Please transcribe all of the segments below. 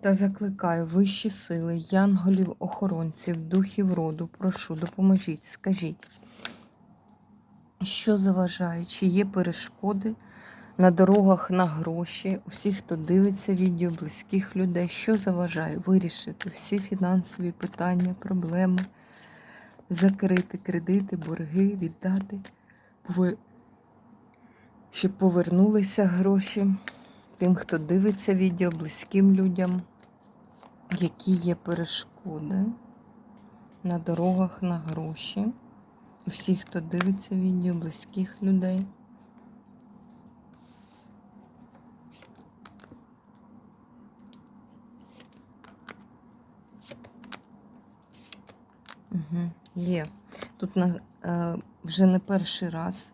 Та закликаю вищі сили, янголів, охоронців, духів роду, прошу, допоможіть, скажіть, що заважає, чи є перешкоди на дорогах на гроші, усіх, хто дивиться відео, близьких людей, що заважає вирішити всі фінансові питання, проблеми, закрити кредити, борги, віддати, щоб повернулися гроші тим, хто дивиться відео, близьким людям, які є перешкоди на дорогах на гроші. Усі, хто дивиться відео, близьких людей. Угу, є. Тут на, е, вже не перший раз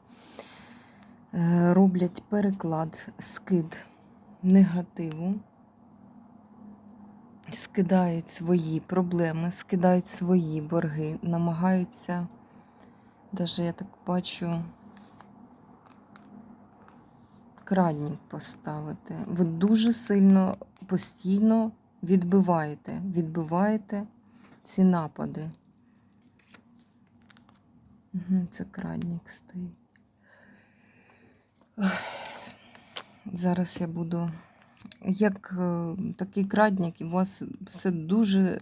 е, роблять переклад, скид негативу, скидають свої проблеми, скидають свої борги, намагаються, навіть я так бачу, крадник поставити. Ви дуже сильно постійно відбиваєте, відбиваєте ці напади. Це крадник стоїть. Зараз я буду, як е, такий крадник, у вас все дуже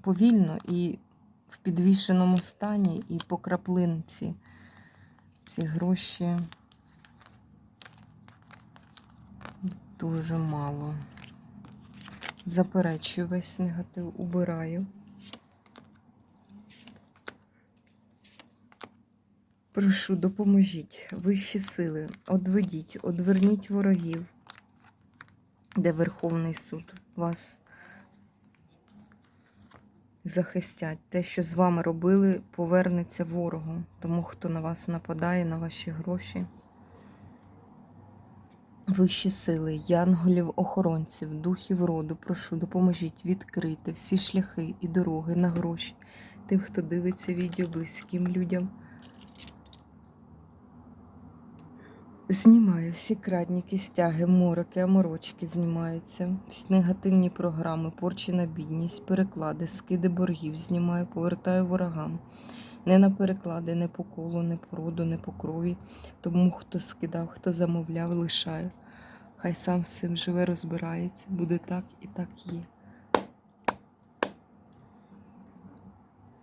повільно і в підвішеному стані, і по краплинці ці гроші дуже мало. Заперечую весь негатив, убираю. Прошу, допоможіть, вищі сили, одведіть, одверніть ворогів, де Верховний суд вас захистять. Те, що з вами робили, повернеться ворогу, тому хто на вас нападає, на ваші гроші. Вищі сили, янголів, охоронців, духів роду, прошу, допоможіть відкрити всі шляхи і дороги на гроші тим, хто дивиться відео близьким людям. Знімаю всі крадніки, стяги, мороки, аморочки знімаються. Всі негативні програми, порчі на бідність, переклади, скиди боргів знімаю, повертаю ворогам. Не на переклади, не по колу, не по роду, не по крові. Тому хто скидав, хто замовляв, лишаю. Хай сам з цим живе, розбирається. Буде так і так є.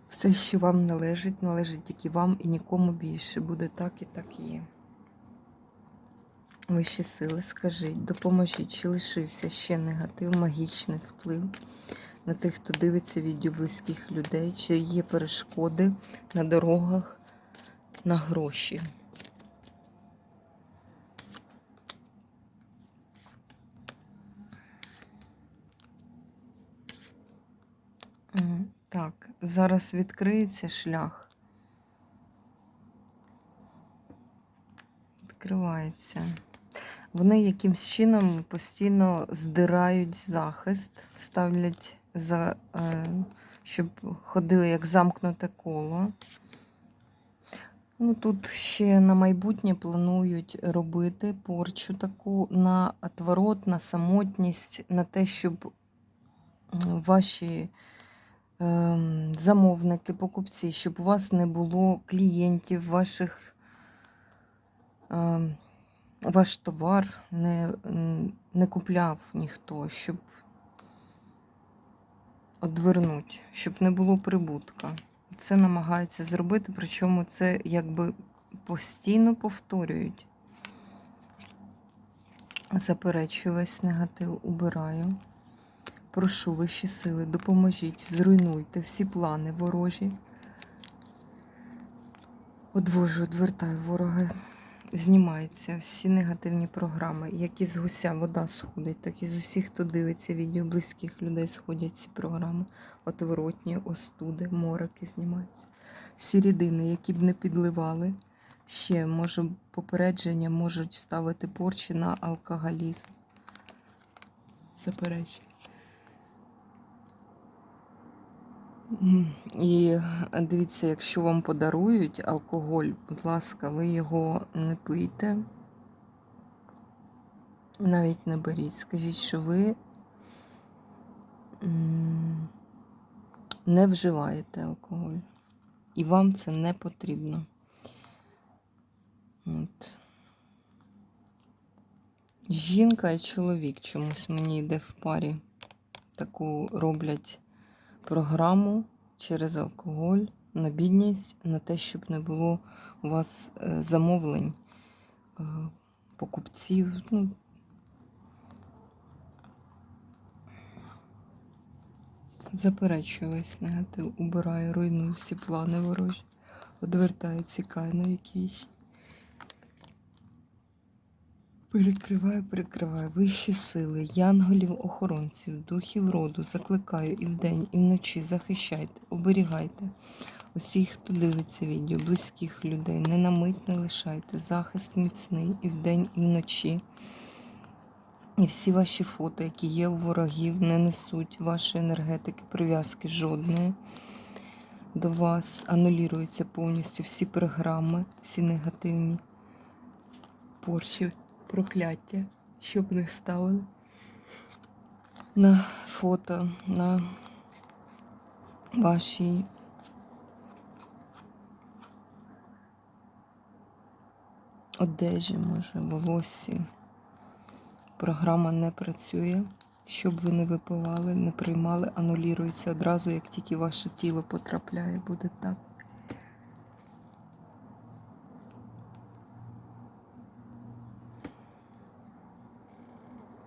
Все, що вам належить, належить тільки вам і нікому більше. Буде так і так є. Вищі сили, скажіть, допоможіть, чи лишився ще негатив, магічний вплив на тих, хто дивиться відео близьких людей, чи є перешкоди на дорогах на гроші. Так, зараз відкриється шлях. Відкривається. Вони якимсь чином постійно здирають захист, ставлять, за, е, щоб ходили як замкнуте коло. Ну, Тут ще на майбутнє планують робити порчу таку на отворот, на самотність, на те, щоб ваші ем, замовники, покупці, щоб у вас не було клієнтів, ваших. ем, ваш товар не, не купляв ніхто, щоб одвернуть, щоб не було прибутка. Це намагаються зробити, причому це якби постійно повторюють. Заперечую весь негатив, убираю. Прошу вищі сили, допоможіть, зруйнуйте всі плани ворожі. Одвожу, одвертаю вороги знімаються всі негативні програми, як із гуся вода сходить, так і з усіх, хто дивиться відео близьких людей, сходять ці програми. Отворотні, остуди, мороки знімаються. Всі рідини, які б не підливали. Ще може попередження можуть ставити порчі на алкоголізм. Заперечення. І е, дивіться, якщо вам подарують алкоголь, будь ласка, ви його не пийте. Навіть не беріть. Скажіть, що ви не вживаєте алкоголь. І вам це не потрібно. От. Жінка і чоловік чомусь мені йде в парі. Таку роблять програму через алкоголь на бідність, на те, щоб не було у вас е, замовлень, е, покупців. Ну, заперечую весь негатив, убираю, руйную всі плани ворожі, одвертаю ці на якісь. Перекриваю, перекриваю вищі сили, янголів, охоронців, духів роду, закликаю і вдень, і вночі захищайте, оберігайте усіх, хто дивиться відео, близьких людей, не на мить не лишайте, захист міцний і вдень, і вночі. І всі ваші фото, які є у ворогів, не несуть вашої енергетики, прив'язки жодної до вас. Анулюються повністю всі програми, всі негативні порчі прокляття, щоб не ставили на фото, на вашій одежі, може, волоссі. Програма не працює. Щоб ви не випивали, не приймали, анулюється одразу, як тільки ваше тіло потрапляє, буде так.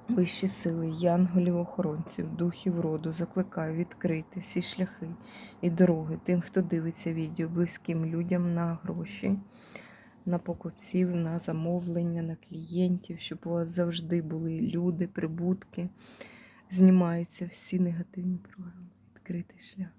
Вищі сили, янголів, охоронців, духів роду, закликаю відкрити всі шляхи і дороги тим, хто дивиться відео, близьким людям на гроші, на покупців, на замовлення, на клієнтів, щоб у вас завжди були люди, прибутки. Знімаються всі негативні програми. Відкритий шлях.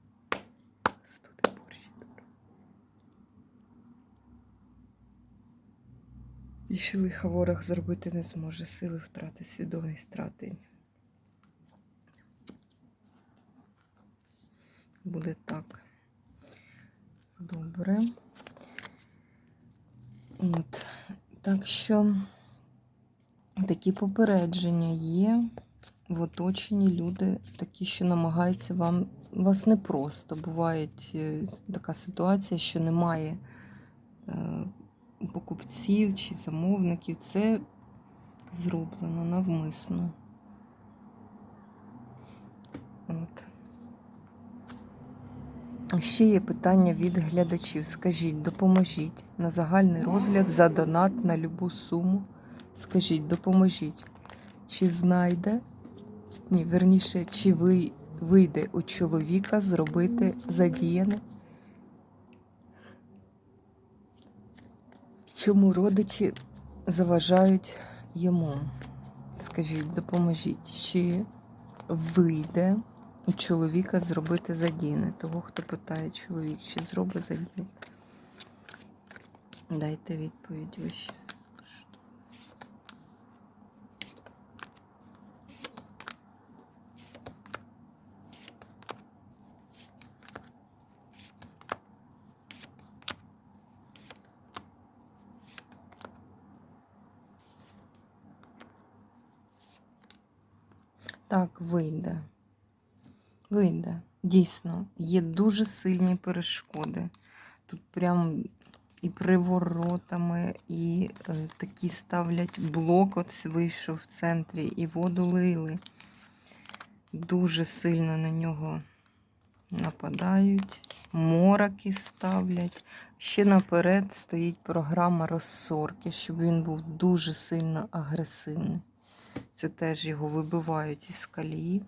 Більше лиха ворог зробити не зможе. Сили втрати, свідомість втрати. Буде так. Добре. От. Так що такі попередження є. В оточенні люди такі, що намагаються вам. Вас не просто. Буває е, така ситуація, що немає. Покупців чи замовників, це зроблено навмисно. От. Ще є питання від глядачів. Скажіть, допоможіть на загальний розгляд за донат на любу суму. Скажіть, допоможіть, чи знайде, ні, верніше, чи ви вийде у чоловіка зробити задіяне Чому родичі заважають йому? Скажіть, допоможіть, чи вийде у чоловіка зробити задіни? Того, хто питає чоловік, чи зробить задіни? Дайте відповідь вищі. сили. Так, вийде. Вийде. Дійсно, є дуже сильні перешкоди. Тут прям і приворотами, і е, такі ставлять блок, от вийшов в центрі, і воду лили. Дуже сильно на нього нападають, мораки ставлять. Ще наперед стоїть програма розсорки, щоб він був дуже сильно агресивний. Це теж його вибивають із колії.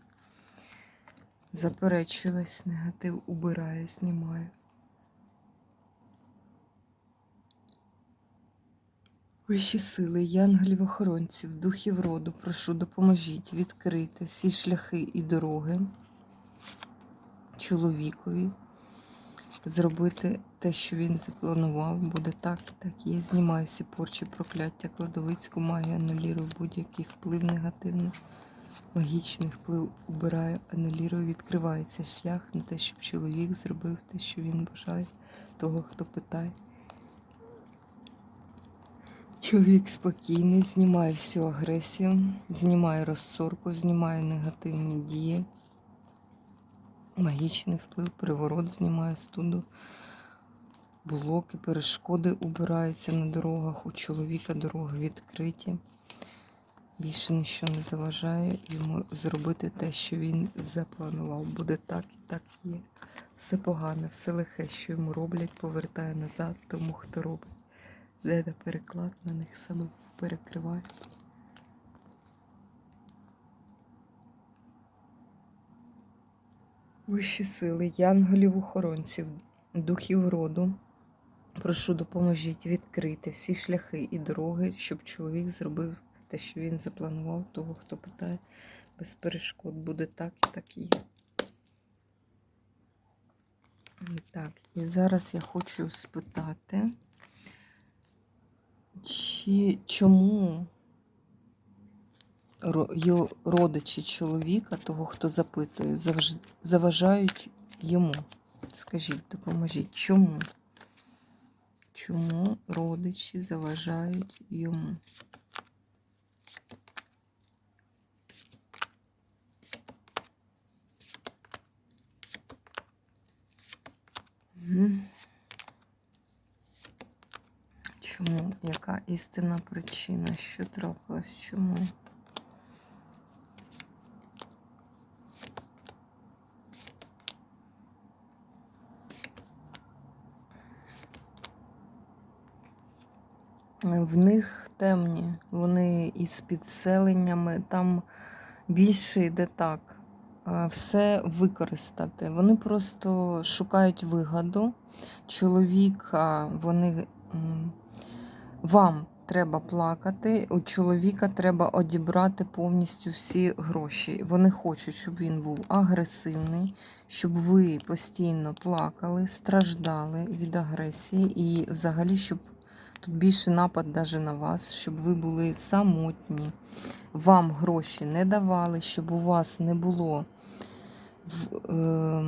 Заперечую весь негатив, убираю, знімаю. Вищі сили, янголів охоронців, духів роду, прошу, допоможіть відкрити всі шляхи і дороги чоловікові, зробити те, що він запланував, буде так, так є. Знімаю всі порчі, прокляття, кладовицьку магію, анулірую будь-який вплив негативний, магічний вплив убираю, анулірую, відкривається шлях на те, щоб чоловік зробив те, що він бажає, того, хто питає. Чоловік спокійний, знімає всю агресію, знімає розсорку, знімає негативні дії, магічний вплив, приворот знімає студу, блоки, перешкоди убираються на дорогах. У чоловіка дороги відкриті. Більше нічого не заважає йому зробити те, що він запланував. Буде так і так є. Все погане, все лихе, що йому роблять, повертає назад тому, хто робить. Де переклад на них саме перекриває. Вищі сили, янголів охоронців, духів роду. Прошу, допоможіть відкрити всі шляхи і дороги, щоб чоловік зробив те, що він запланував, того, хто питає, без перешкод. Буде так і так і. Так, і зараз я хочу спитати. Чи чому родичі чоловіка, того, хто запитує, заважають йому? Скажіть, допоможіть, чому? Чому родичі заважають йому? Чому? Яка істинна причина? Що трапилось? Чому? В них темні, вони із підселеннями, там більше йде так. е, Все використати. Вони просто шукають вигоду. Чоловіка, вони вам треба плакати, у чоловіка треба одібрати повністю всі гроші. Вони хочуть, щоб він був агресивний, щоб ви постійно плакали, страждали від агресії і взагалі, щоб тут більше напад даже на вас, щоб ви були самотні, вам гроші не давали, щоб у вас не було в, е,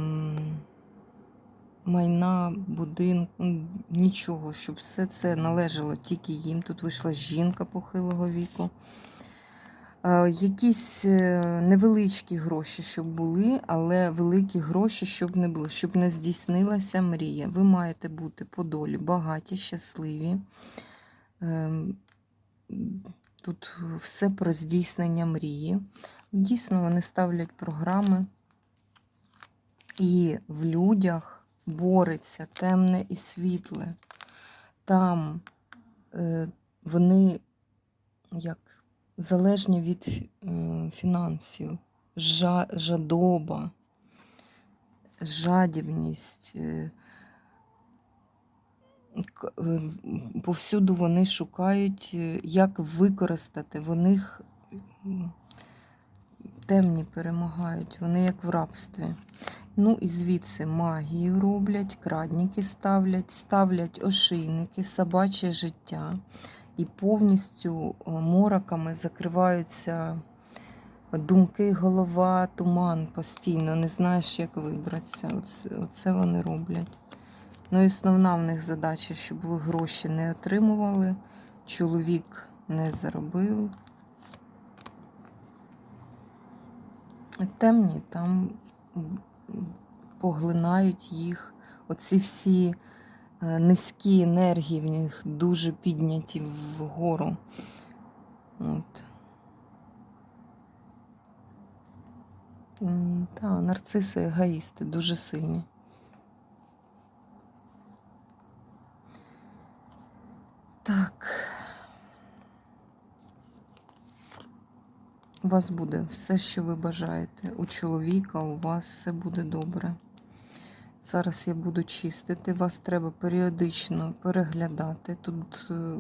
майна, будинку, нічого, щоб все це належало тільки їм. Тут вийшла жінка похилого віку. Е, Якісь е, невеличкі гроші, щоб були, але великі гроші, щоб не було, щоб не здійснилася мрія. Ви маєте бути по долі багаті, щасливі. Ем, Тут все про здійснення мрії. Дійсно, вони ставлять програми, і в людях бореться темне і світле. Там е, вони як залежні від е, фінансів, жадоба, жадібність. е, е, Повсюду вони шукають, як використати. В них темні перемагають, вони як в рабстві. Ну і звідси магію роблять, крадніки ставлять, ставлять ошийники, собаче життя. І повністю е, мороками закриваються думки, голова, туман постійно, не знаєш, як вибратися. Оце, оце вони роблять. Ну і основна в них задача, щоб ви гроші не отримували, чоловік не заробив. Темні там поглинають їх. Оці всі низькі енергії в них дуже підняті вгору. От. Та, нарциси, егоїсти дуже сильні. Так. У вас буде все, що ви бажаєте. У чоловіка у вас все буде добре. Зараз я буду чистити. Вас треба періодично переглядати. Тут е,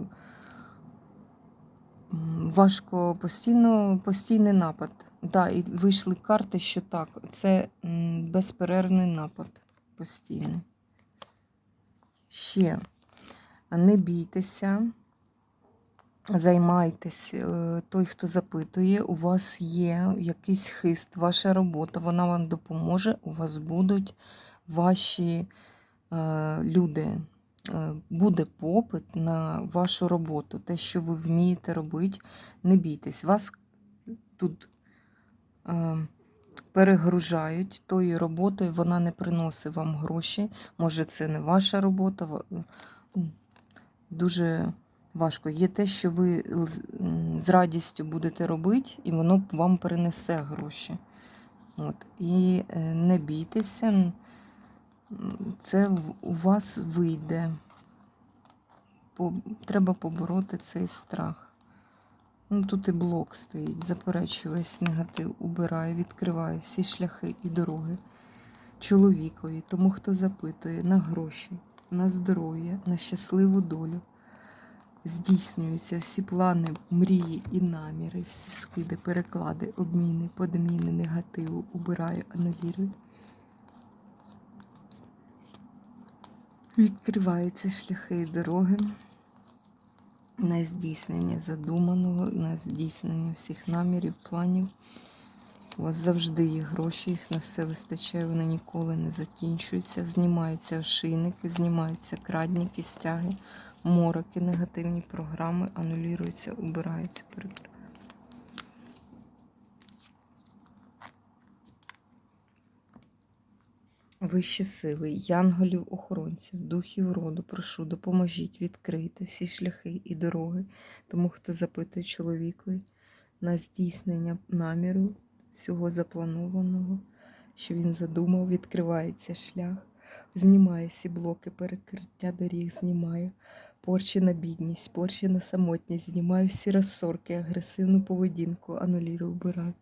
важко постійно, постійний напад. Да, і вийшли карти, що так, це безперервний напад постійний. Ще не бійтеся, займайтесь. Е, Той, хто запитує, у вас є якийсь хист, ваша робота, вона вам допоможе. У вас будуть ваші е, люди. Е, Буде попит на вашу роботу, те, що ви вмієте робити, не бійтесь. Вас тут е, перегружають тою роботою, вона не приносить вам гроші. Може, це не ваша робота. Дуже важко. Є те, що ви з- радістю будете робити, і воно вам принесе гроші. От. І е, не бійтеся, це у вас вийде. Треба побороти цей страх. Ну, тут і блок стоїть. Заперечую негатив, убираю, відкриваю всі шляхи і дороги чоловікові, тому хто запитує на гроші, на здоров'я, на щасливу долю. Здійснюються всі плани, мрії і наміри, всі скиди, переклади, обміни, подміни, негативу, убираю, анулірую. Відкриваються шляхи і дороги на здійснення задуманого, на здійснення всіх намірів, планів. У вас завжди є гроші, їх на все вистачає, вони ніколи не закінчуються. Знімаються ошейники, знімаються крадніки, стяги, мороки, негативні програми, анулюються, убираються, Вищі сили, янголів, охоронців, духів роду, прошу, допоможіть відкрити всі шляхи і дороги, тому хто запитує чоловікові на здійснення наміру всього запланованого, що він задумав, відкривається шлях, знімає всі блоки перекриття доріг, знімає порчі на бідність, порчі на самотність, знімаю всі розсорки, агресивну поведінку, анулірую, вбираю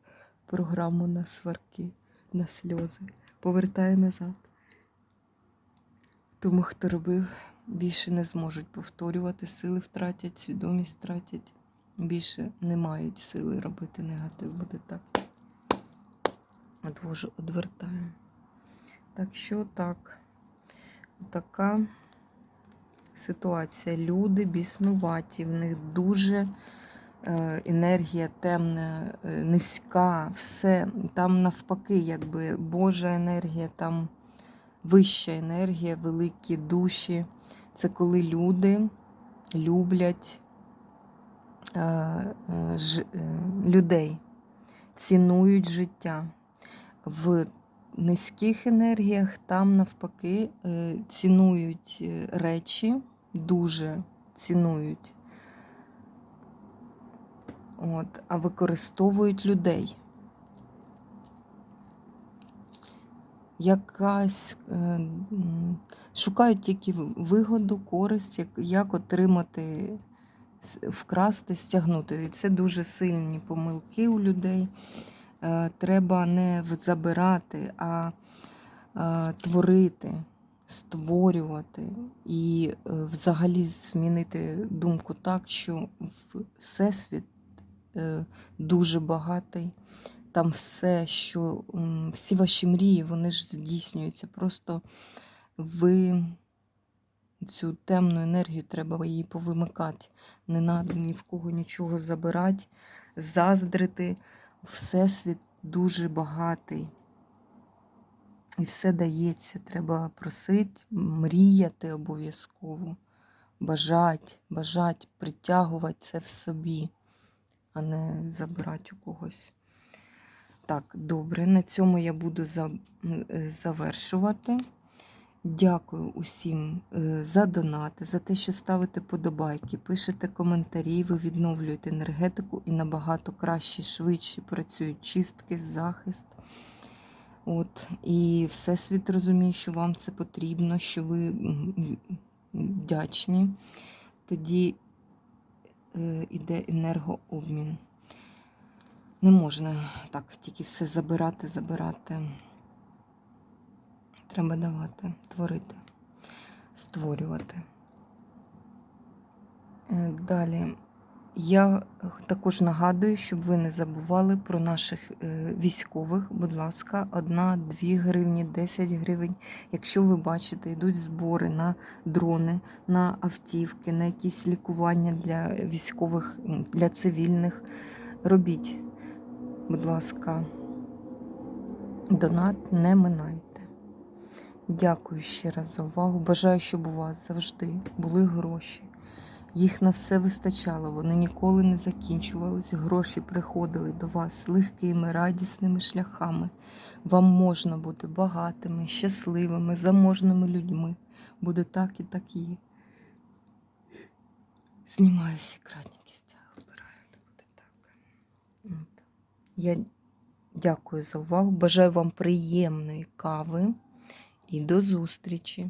програму на сварки, на сльози повертає назад. Тому, хто робив, більше не зможуть повторювати, сили втратять, свідомість втратять, більше не мають сили робити негатив, буде так. Одвожу, одвертаю. Так що так, така ситуація. Люди біснуваті, в них дуже енергія темна, е, низька, все. Там навпаки, якби Божа енергія, там вища енергія, великі душі. Це коли люди люблять е, е, е, людей, цінують життя. В низьких енергіях там навпаки е, цінують е, речі, дуже цінують. От, а використовують людей. Якась е, шукають тільки вигоду, користь, як, як отримати, вкрасти, стягнути. І це дуже сильні помилки у людей. Е, треба не забирати, а е, творити, створювати і е, взагалі змінити думку так, що всесвіт дуже багатий. Там все, що всі ваші мрії, вони ж здійснюються. Просто ви цю темну енергію треба її повимикати. Не треба ні в кого нічого забирати, заздрити. Всесвіт дуже багатий. І все дається. Треба просити, мріяти обов'язково, бажати, бажати, притягувати це в собі, а не забирати у когось. Так, добре, на цьому я буду е, завершувати. Дякую усім е, за донати, за те, що ставите подобайки, пишете коментарі, ви відновлюєте енергетику і набагато краще, швидше працюють чистки, захист. От, і Всесвіт розуміє, що вам це потрібно, що ви вдячні. Тоді іде енергообмін. Не можна так тільки все забирати, забирати. Треба давати, творити, створювати. Е, Далі Я також нагадую, щоб ви не забували про наших е, військових. Будь ласка, 1-2 гривні, 10 гривень. Якщо ви бачите, йдуть збори на дрони, на автівки, на якісь лікування для військових, для цивільних. Робіть, будь ласка, донат не минайте. Дякую ще раз за увагу. Бажаю, щоб у вас завжди були гроші. Їх на все вистачало, вони ніколи не закінчувались. Гроші приходили до вас легкими, радісними шляхами. Вам можна бути багатими, щасливими, заможними людьми. Буде так і так є. Знімаю всі кратники, стяг, вибираю, де буде так. От. Я дякую за увагу. Бажаю вам приємної кави і до зустрічі!